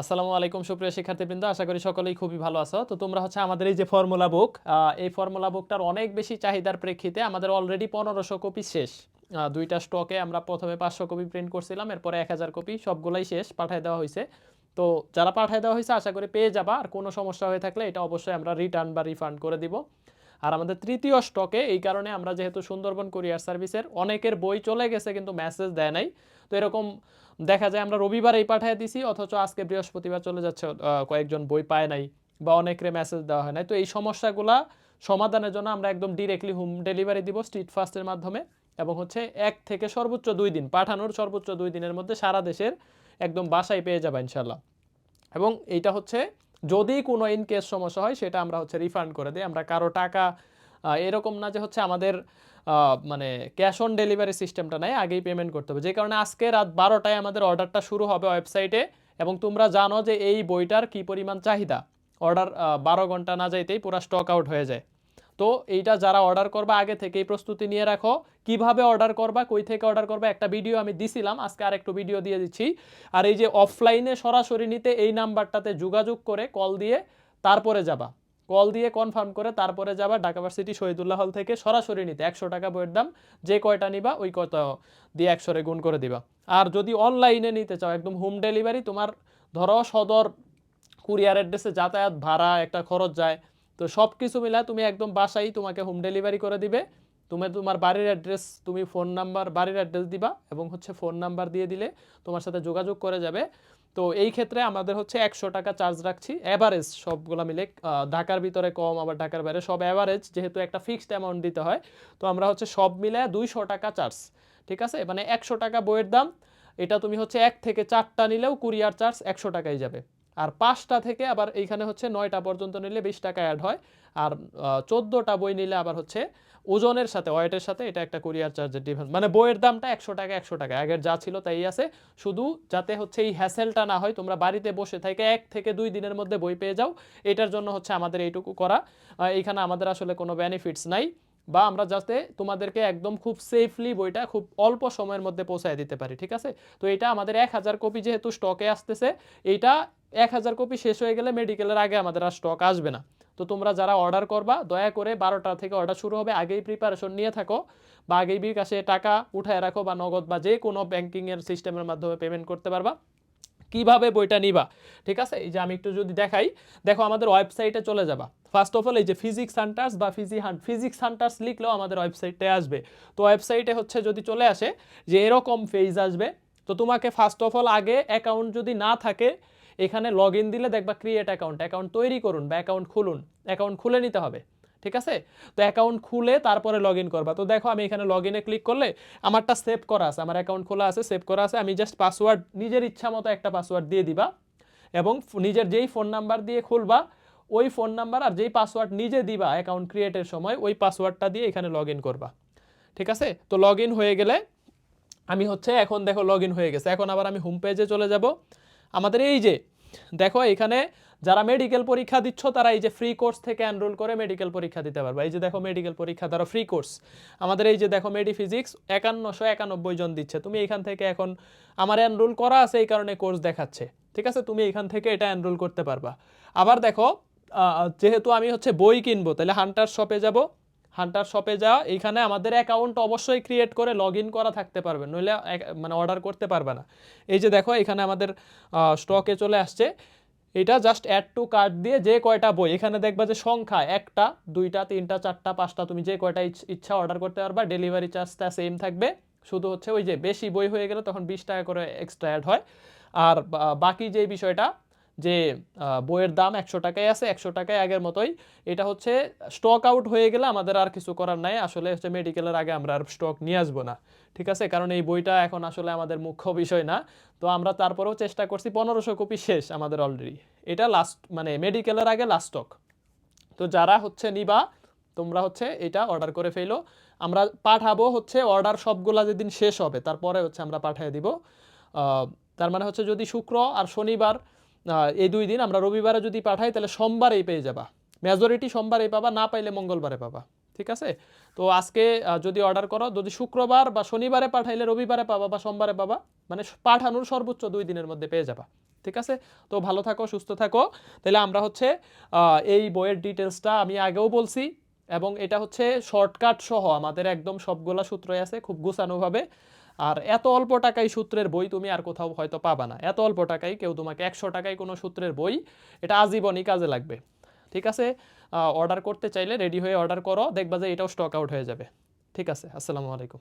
আসসালামু আলাইকুম সুপ্রিয় শিক্ষার্থীবৃন্দ, আশা করি সকলেই খুবই ভালো আছো। তো তোমরা হচ্ছে আমাদের এই যে ফর্মুলা বুক এই ফর্মুলা বুকটার অনেক বেশি চাহিদার প্রেক্ষিতে আমাদের অলরেডি পনেরোশো কপি শেষ। দুইটা স্টকে আমরা প্রথমে পাঁচশো কপি প্রিন্ট করছিলাম, এরপরে এক হাজার কপি সবগুলাই শেষ, পাঠিয়ে দেওয়া হয়েছে। তো যারা পাঠিয়ে দেওয়া হয়েছে, আশা করি পেয়ে যাবা, আর কোনো সমস্যা হয়ে থাকলে এটা অবশ্যই আমরা রিটার্ন বা রিফান্ড করে দিব। আর আমাদের তৃতীয় স্টকে এই কারণে আমরা যেহেতু সুন্দরবন কুরিয়ার সার্ভিসের অনেকের বই চলে গেছে কিন্তু মেসেজ দেয় নাই। তো এরকম দেখা যায় আমরা রবিবারেই পাঠিয়ে দিছি, অথচ আজকে বৃহস্পতিবার চলে যাচ্ছে কয়েকজন বই পায় নাই বা অনেকের মেসেজ দেওয়া হয় নাই। তো এই সমস্যাগুলা সমাধানের জন্য আমরা একদম ডিরেক্টলি হোম ডেলিভারি দিব স্ট্রিট ফাস্টের মাধ্যমে এবং হচ্ছে এক থেকে সর্বোচ্চ দুই দিন, পাঠানোর সর্বোচ্চ দুই দিনের মধ্যে সারা দেশের একদম বাসায় পেয়ে যাবে ইনশাল্লাহ এবং এইটা হচ্ছে যদি কোনো ইন কেস সমস্যা হয়, সেটা আমরা হচ্ছে রিফান্ড করে দিই। আমরা কারও টাকা এরকম না যে হচ্ছে আমাদের মানে ক্যাশ অন ডেলিভারি সিস্টেমটা নেয় আগেই পেমেন্ট করতে হবে। যে কারণে আজকে রাত বারোটায় আমাদের অর্ডারটা শুরু হবে ওয়েবসাইটে এবং তোমরা জানো যে এই বইটার কি পরিমাণ চাহিদা। অর্ডার বারো ঘণ্টা না যাইতেই পুরো স্টক আউট হয়ে যায়। তো এইটা যারা অর্ডার করবা, আগে থেকেই প্রস্তুতি নিয়ে রাখো। কীভাবে অর্ডার করবা, কই থেকে অর্ডার করবা, একটা ভিডিও আমি দিছিলাম, আজকে আরেকটু ভিডিও দিয়ে দিচ্ছি। আর এই যে অফলাইনে সরাসরি নিতে এই নাম্বারটাতে যোগাযোগ করে কল দিয়ে তারপরে যাবা। কল দিয়ে কনফার্ম করে তারপরে যাবা ঢাকা ভার্সিটি শহীদুল্লাহ হল থেকে সরাসরি নিতে। একশো টাকা বইয়ের দাম, যে কয়টা নিবা, ওই কয়টা দিয়ে একশোরে গুণ করে দিবা। আর যদি অনলাইনে নিতে চাও, একদম হোম ডেলিভারি তোমার ধরো সদর কুরিয়ার অ্যাড্রেসে যাতায়াত ভাড়া, একটা খরচ যায়। তো সব কিছু মিলা তুমি একদম বাসায় তোমাকে হোম ডেলিভারি করে দিবে। তুমি তোমার বাড়ির অ্যাড্রেস তুমি ফোন নাম্বার বাড়ির অ্যাড্রেস দিবা এবং হচ্ছে ফোন নাম্বার দিয়ে দিলে তোমার সাথে যোগাযোগ করে যাবে। তো এই ক্ষেত্রে আমাদের হচ্ছে একশো টাকা চার্জ রাখছি। অ্যাভারেজ সবগুলো মিলে ঢাকার ভিতরে কম, আবার ঢাকার বাইরে সব অ্যাভারেজ যেহেতু একটা ফিক্সড অ্যামাউন্ট দিতে হয়। তো আমরা হচ্ছে সব মিলে দুইশো টাকা চার্জ ঠিক আছে? মানে একশো টাকা বইয়ের দাম, এটা তুমি হচ্ছে এক থেকে চারটা নিলেও কুরিয়ার চার্জ একশো টাকাই যাবে। পাঁচটা থেকে আবার এইখানে হচ্ছে নয়টা পর্যন্ত নিলে বিশ টাকা অ্যাড হয়। আর চোদ্দোটা বই নিলে আবার হচ্ছে ওজনের সাথে, ওয়েটের সাথে এটা একটা কুরিয়ার চার্জের ডিফারেন্স মানে বইয়ের দামটা একশো টাকা একশো টাকা। আগের যা ছিল তাই আছে। শুধু যাতে হচ্ছে এই হ্যাসেলটা না হয়, তোমরা বাড়িতে বসে থেকে এক থেকে দুই দিনের মধ্যে বই পেয়ে যাও। এটার জন্য হচ্ছে আমাদের এইটুকু করা। এইখানে আমাদের আসলে কোনো বেনিফিটস নাই। বা আমরা যাতে তোমাদেরকে একদম খুব সেফলি বইটা খুব অল্প সময়ের মধ্যে পৌঁছায় দিতে পারি, ঠিক আছে? তো এটা আমাদের এক হাজার কপি যেহেতু স্টকে আসতেছে, এইটা এক হাজার কপি শেষ হয়ে গেলে মেডিকেলের আগে আমাদের আর স্টক আসবে না। তো তোমরা যারা অর্ডার করবা, দয়া করে বারোটা থেকে অর্ডার শুরু হবে। আগেই প্রিপারেশন নিয়ে থাকো বা আগেই বিকাশে টাকা উঠায় রাখো বা নগদ বা যে কোনো ব্যাঙ্কিংয়ের সিস্টেমের মাধ্যমে পেমেন্ট করতে পারবা। কীভাবে বইটা নিবা? ঠিক আছে? এই যে আমি একটু যদি দেখাই, দেখো আমাদের ওয়েবসাইটে চলে যাবা। ফার্স্ট অফ অল এই যে ফিজিক্স হান্টার্স বা ফিজি হান্ট ফিজিক্স হান্টার্স লিখলেও আমাদের ওয়েবসাইটে আসবে। তো ওয়েবসাইটে হচ্ছে যদি চলে আসে যে এরকম পেজ আসবে। তো তোমাকে ফার্স্ট অফ অল আগে অ্যাকাউন্ট যদি না থাকে এখানে লগ ইন দিলে দেখবা ক্রিয়েট অ্যাকাউন্ট অ্যাকাউন্ট তৈরি করুন বা অ্যাকাউন্ট খুলুন অ্যাকাউন্ট খুলে নিতে হবে, ঠিক আছে? তো অ্যাকাউন্ট খুলে তারপরে লগ ইন করবা। তো দেখো আমি এখানে লগ ইনে ক্লিক করলে আমারটা সেভ করা আছে, আমার অ্যাকাউন্ট খোলা আছে সেভ করা আছে, আমি জাস্ট পাসওয়ার্ড নিজের ইচ্ছা মতো একটা পাসওয়ার্ড দিয়ে দিবা এবং নিজের যেই ফোন নাম্বার দিয়ে খুলবা, ওই ফোন নাম্বার আর যেই পাসওয়ার্ড নিজে দিবা অ্যাকাউন্ট ক্রিয়েটের সময়, ওই পাসওয়ার্ডটা দিয়ে এখানে লগ ইন করবা, ঠিক আছে? তো লগ ইন হয়ে গেলে আমি হচ্ছে এখন দেখো লগ ইন হয়ে গেছে, এখন আবার আমি হোম পেজে চলে যাব। আমাদের এই যে, দেখো এখানে যারা মেডিকেল পরীক্ষা দিচ্ছ, তারা এই যে ফ্রি কোর্স থেকে এনরোল করে মেডিকেল পরীক্ষা দিতে পারবে। এই যে দেখো মেডিকেল পরীক্ষা, তারা ফ্রি কোর্স আমাদের এই যে দেখো মেডি ফিজিক্স একান্নশো একানব্বই জন দিচ্ছে। তুমি এখান থেকে এখন আমার এনরোল করা আছে, এই কারণে কোর্স দেখাচ্ছে। ঠিক আছে? তুমি এখান থেকে এটা এনরোল করতে পারবা। আবার দেখো যেহেতু আমি হচ্ছে বই কিনবো, তাহলে হান্টার শপে যাব। হান্টার শপে যা, এইখানে আমাদের অ্যাকাউন্ট অবশ্যই ক্রিয়েট করে লগ করা থাকতে পারবে, নইলে মানে অর্ডার করতে পারবে না। এই যে দেখো, এখানে আমাদের স্টকে চলে আসছে। এটা জাস্ট অ্যাড টু কার্ড দিয়ে যে কয়টা বই, এখানে দেখবা যে সংখ্যা, একটা, দুইটা, তিনটা, চারটা, পাঁচটা, তুমি যে কয়টা ইচ- ইচ্ছা অর্ডার করতে পারবা ডেলিভারি চার্জটা সেম থাকবে। শুধু হচ্ছে ওই যে বেশি বই হয়ে গেলে তখন বিশ টাকা করে এক্সট্রা অ্যাড হয়। আর বাকি যে বিষয়টা যে বইয়ের দাম একশো টাকায় আছে, একশো টাকায় আগের মতোই। এটা হচ্ছে স্টক আউট হয়ে গেলে আমাদের আর কিছু করার নাই। আসলে হচ্ছে মেডিকেলের আগে আমরা আর স্টক নিয়ে আসব না। ঠিক আছে? কারণ এই বইটা এখন আসলে আমাদের মুখ্য বিষয় না। তো আমরা তারপরেও চেষ্টা করছি পনেরোশো কপি শেষ আমাদের অলরেডি এটা লাস্ট মানে মেডিকেলের আগে লাস্ট স্টক তো যারা হচ্ছে নিবা, তোমরা হচ্ছে এটা অর্ডার করে ফেলো। আমরা পাঠাবো হচ্ছে অর্ডার সবগুলা যেদিন শেষ হবে, তারপরে হচ্ছে আমরা পাঠিয়ে দিব। তার মানে হচ্ছে যদি শুক্র আর শনিবার এই দুই দিন আমরা রবিবারে যদি পাঠাই, তাহলে সোমবারেই পেয়ে যাবা। মেজরিটি সোমবারেই পাবা, না পাইলে মঙ্গলবারে পাবা। ঠিক আছে? তো আজকে যদি অর্ডার করো, যদি শুক্রবার বা শনিবারে পাঠাইলে রবিবারে পাবা বা সোমবারে পাবা মানে পাঠানোর সর্বোচ্চ দুই দিনের মধ্যে পেয়ে যাবা। ঠিক আছে? তো ভালো থাকো, সুস্থ থাকো। তাহলে আমরা হচ্ছে এই বইয়ের ডিটেলসটা আমি আগেও বলছি, এবং এটা হচ্ছে শর্টকাট সহ, আমাদের একদম সবগুলা সূত্রই আছে, খুব গুছানোভাবে। আর এত অল্প টাকায় সূত্রের বই তুমি আর কোথাও হয়তো পাবা না। এত অল্প টাকায় কেউ তোমাকে একশো টাকায় কোনো সূত্রের বই, এটা আজীবনই কাজে লাগবে। ঠিক আছে? অর্ডার করতে চাইলে রেডি হয়ে অর্ডার করো, দেখবা যে এটাও স্টক আউট হয়ে যাবে। ঠিক আছে? আসসালামু আলাইকুম।